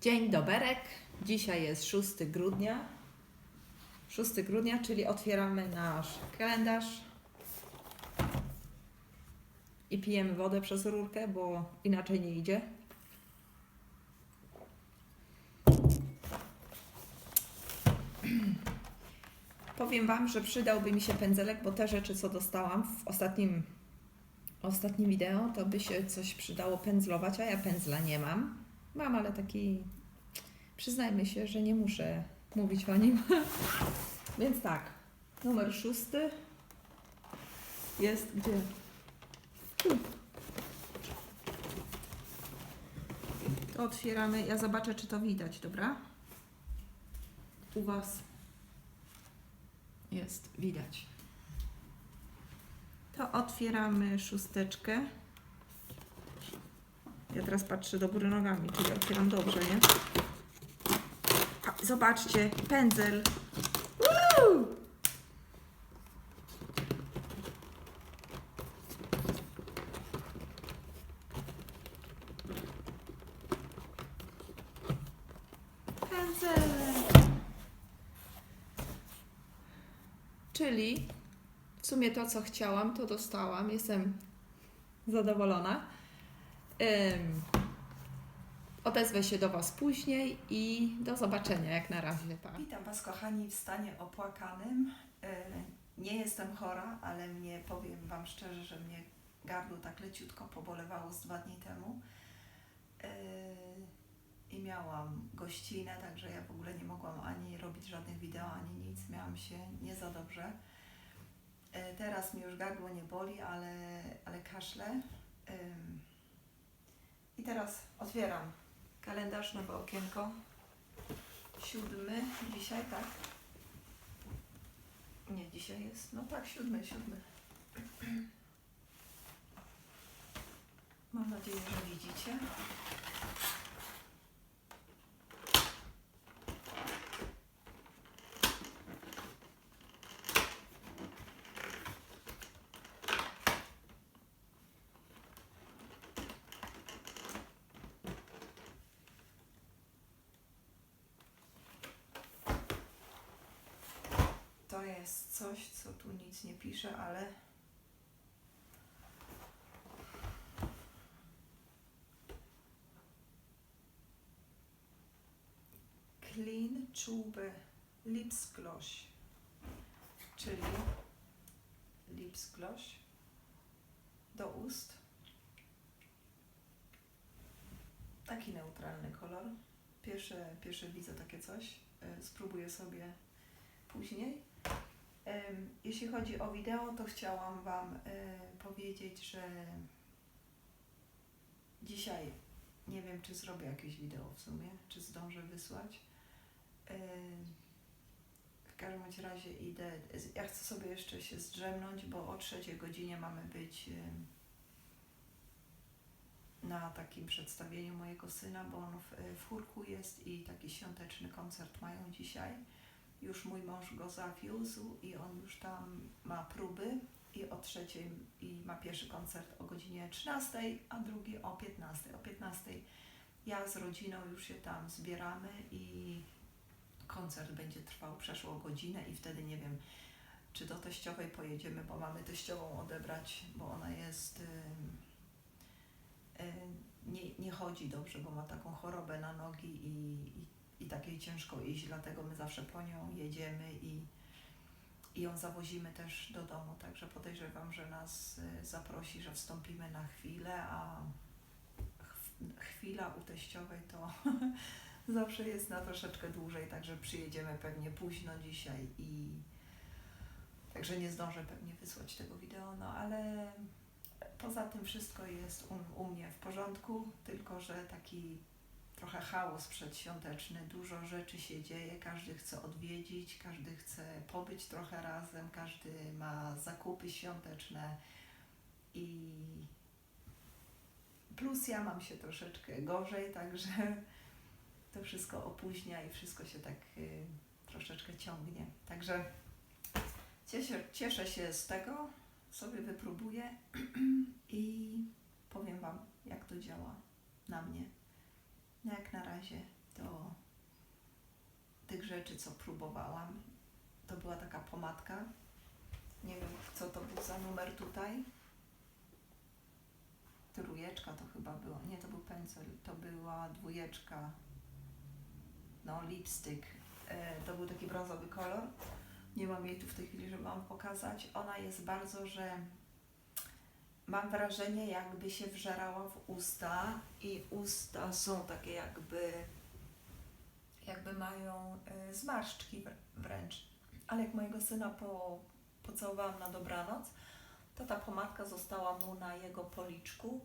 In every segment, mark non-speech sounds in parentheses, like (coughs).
Dzień doberek. Dzisiaj jest 6 grudnia. 6 grudnia, czyli otwieramy nasz kalendarz i pijemy wodę przez rurkę, bo inaczej nie idzie. Powiem Wam, że przydałby mi się pędzelek, bo te rzeczy, co dostałam w ostatnim, ostatnim wideo, to by się coś przydało pędzlować, a ja pędzla nie mam. Mam, ale taki. Przyznajmy się, że nie muszę mówić o nim. (laughs) Więc tak, numer szósty jest gdzie? Tu. To otwieramy. Ja zobaczę, czy to widać, dobra? U Was jest widać. To otwieramy szósteczkę. Ja teraz patrzę do góry nogami, czyli otwieram dobrze, nie? Zobaczcie, pędzel. Woo! Czyli w sumie to, co chciałam, to dostałam. Jestem zadowolona. Ym, odezwę się do Was później i do zobaczenia jak na razie. Tak. Witam Was kochani w stanie opłakanym. E, Nie jestem chora, ale mnie powiem Wam szczerze, że mnie gardło tak leciutko pobolewało z dwa dni temu. E, I miałam gościnę, także ja w ogóle nie mogłam ani robić żadnych wideo, ani nic. Miałam się nie za dobrze. E, Teraz mi już gardło nie boli, ale, ale kaszle. I teraz otwieram kalendarz, nowe okienko siódmy dzisiaj, tak? Nie, dzisiaj jest, no tak, siódmy, siódmy. Mam nadzieję, że widzicie. To jest coś, co tu nic nie pisze, ale Clean Tube Lipsgloss, czyli lipsgloss do ust. Taki neutralny kolor. Pierwsze, pierwsze widzę takie coś. Y, Spróbuję sobie później. Jeśli chodzi o wideo, to chciałam Wam e, powiedzieć, że dzisiaj nie wiem, czy zrobię jakieś wideo w sumie, czy zdążę wysłać. W każdym razie idę. Ja chcę sobie jeszcze się zdrzemnąć, bo o trzeciej godzinie mamy być na takim przedstawieniu mojego syna, bo on w, w chórku jest i taki świąteczny koncert mają dzisiaj już mój mąż go zawiózł i on już tam ma próby i o trzeciej i ma pierwszy koncert o godzinie 13, a drugi o 15. O 15 ja z rodziną już się tam zbieramy i koncert będzie trwał przeszło godzinę i wtedy nie wiem, czy do teściowej pojedziemy, bo mamy teściową odebrać, bo ona jest ym, ym, nie, nie chodzi dobrze, bo ma taką chorobę na nogi i, i i tak jej ciężko iść, dlatego my zawsze po nią jedziemy i, i ją zawozimy też do domu, także podejrzewam, że nas y, zaprosi, że wstąpimy na chwilę, a ch- chwila u teściowej to (laughs) zawsze jest na troszeczkę dłużej, także przyjedziemy pewnie późno dzisiaj i także nie zdążę pewnie wysłać tego wideo, no ale poza tym wszystko jest u, u mnie w porządku, tylko że taki trochę chaos przedświąteczny, dużo rzeczy się dzieje, każdy chce odwiedzić, każdy chce pobyć trochę razem, każdy ma zakupy świąteczne i plus ja mam się troszeczkę gorzej, także to wszystko opóźnia i wszystko się tak y, troszeczkę ciągnie. Także cieszę, cieszę się z tego, sobie wypróbuję (clears throat) i powiem Wam, jak to działa na mnie. No jak na razie rzeczy, co próbowałam. To była taka pomadka. Nie wiem, co to był za numer tutaj. Trójeczka to chyba było. Nie, to był pędzel. To była dwójeczka. No, lipstick. E, to był taki brązowy kolor. Nie mam jej tu w tej chwili, żeby Wam pokazać. Ona jest bardzo, że mam wrażenie, jakby się wżerała w usta i usta są takie jakby jakby mają y, zmarszczki wr- wręcz. Ale jak mojego syna po, pocałowałam na dobranoc, to ta pomadka została mu na jego policzku,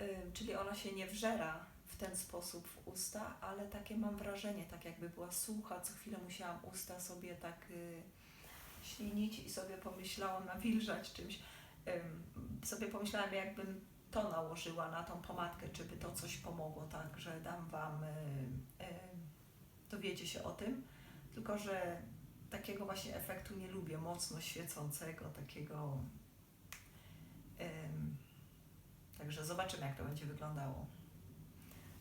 y, czyli ona się nie wżera w ten sposób w usta, ale takie mam wrażenie, tak jakby była sucha, co chwilę musiałam usta sobie tak y, ślinić i sobie pomyślałam, nawilżać czymś. Sobie pomyślałam, jakbym to nałożyła na tą pomadkę, czy by to coś pomogło, tak, że dam Wam, y, y, dowiecie się o tym, tylko że takiego właśnie efektu nie lubię, mocno świecącego, takiego. Także zobaczymy, jak to będzie wyglądało.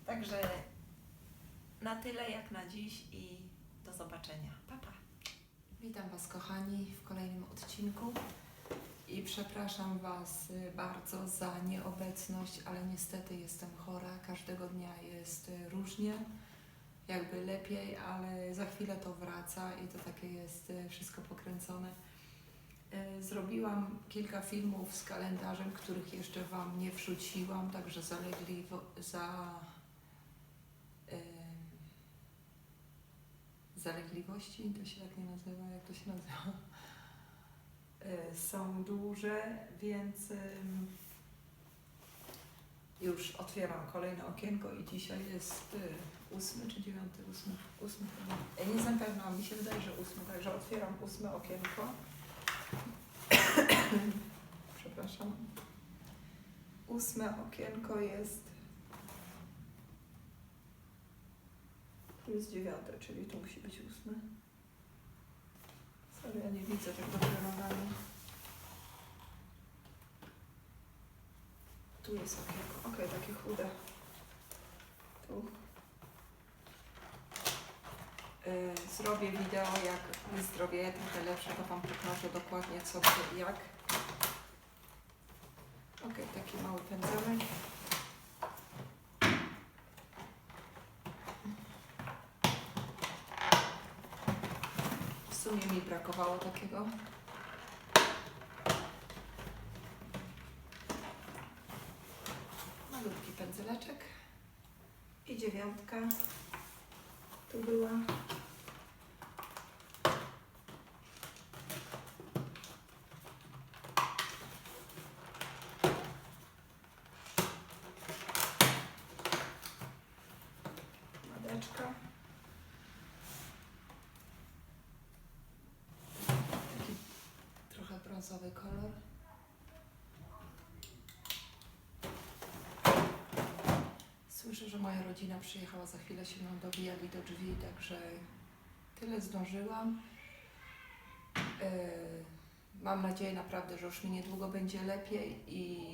Także na tyle jak na dziś i do zobaczenia. Pa, pa. Witam Was, kochani, w kolejnym odcinku i przepraszam Was y, bardzo za nieobecność, ale niestety jestem chora. Każdego dnia jest y, różnie, jakby lepiej, ale za chwilę to wraca i to takie jest y, wszystko pokręcone. Zrobiłam kilka filmów z kalendarzem, których jeszcze Wam nie wrzuciłam, także zalegli za. zalegliwości, to się tak nie nazywa, jak to się nazywa, są duże, więc już otwieram kolejne okienko i dzisiaj jest y, ósmy czy dziewiąty? Ósmy, ósmy. E, Nie jestem pewna, mi się wydaje, że ósmy, także otwieram ósme okienko. (coughs) Przepraszam. Ósme okienko jest jest dziewiąte, czyli tu musi być ósme. Sorry, ja nie widzę tak dobrze nogami. Tu jest okienko. Okej, takie chude. Tu. Yy, zrobię wideo, jak wyzdrowieję trochę lepsze, to Wam pokażę dokładnie co i jak. Okej, taki mały pędzelek. W sumie mi brakowało takiego. Pędzeleczek. I dziewiątka. Tu była. Madeczka. Taki trochę brązowy kolor. Słyszę, że moja rodzina przyjechała, za chwilę się nam dobijali do drzwi, także tyle zdążyłam. Yy, mam nadzieję naprawdę, że już mi niedługo będzie lepiej i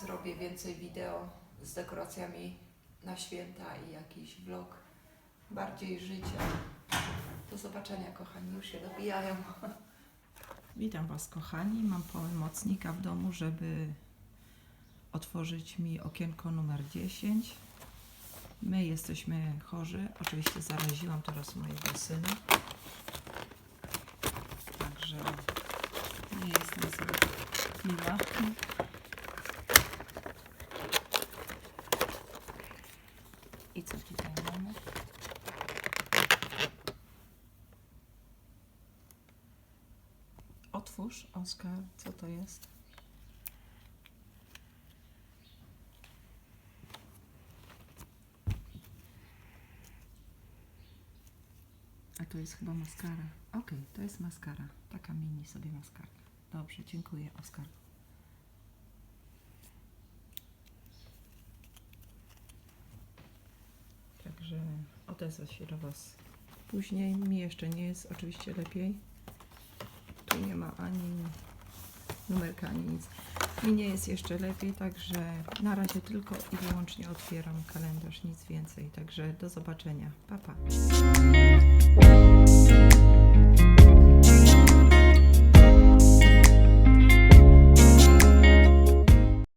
zrobię więcej wideo z dekoracjami na święta i jakiś vlog bardziej życia. Do zobaczenia, kochani, już się dobijają. (laughs) Witam Was, kochani. Mam pełnomocnika w domu, żeby otworzyć mi okienko numer 10. My jesteśmy chorzy. Oczywiście zaraziłam teraz mojego syna. Także nie jestem miła. I co tutaj mamy? Otwórz, Oskar, co to jest? A to jest chyba maskara. Okej, to jest maskara. Taka mini sobie maskarka. Dobrze, dziękuję, Oskar. Także odezwę się do Was później. Mi jeszcze nie jest oczywiście lepiej. Tu nie ma ani numerka, ani nic. Mi nie jest jeszcze lepiej, także na razie tylko i wyłącznie otwieram kalendarz, nic więcej. Także do zobaczenia. Pa, pa.